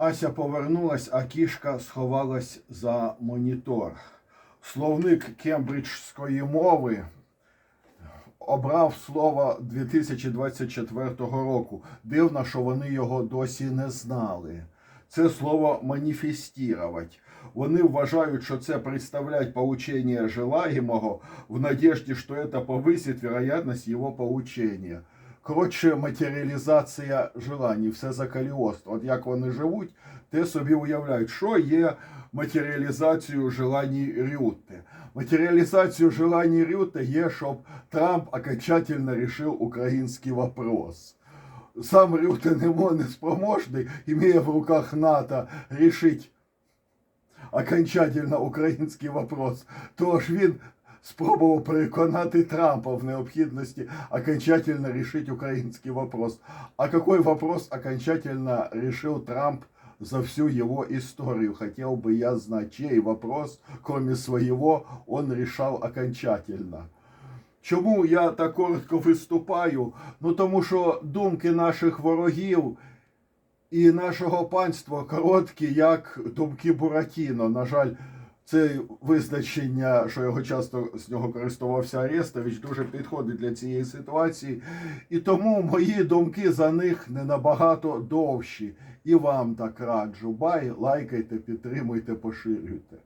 Ася повернулась, а кішка сховалась за монітор. Словник кембриджської мови обрав слово 2024 року. Дивно, що вони його досі не знали. Це слово маніфестувати. Вони вважають, що це представляє получение желаемого в надежде, що це повисить вероятність його получения. Коротше, матеріалізація желаний, все закаліоство. От як вони живуть, те собі уявляють, що є матеріалізацією желаний Рютте. Матеріалізацією желаний Рютте є, щоб Трамп окончательно рішив український вопрос. Сам Рютте не, не спроможний, имея в руках НАТО, рішить окончательно український вопрос. Тож він спробував переконати Трампа в необхідності окончательно рішити український вопрос. А какой вопрос окончательно решил Трамп за всю его историю? Хотел бы я знать, чей вопрос, кроме своего, он решал окончательно. Чому я так коротко виступаю? Ну тому що думки наших ворогів і нашого панства короткі, як думки Буратіно. На жаль, це визначення, що його часто з нього користувався Арестович, дуже підходить для цієї ситуації. І тому мої думки за них не набагато довші. І вам так раджу. Бай, лайкайте, підтримуйте, поширюйте.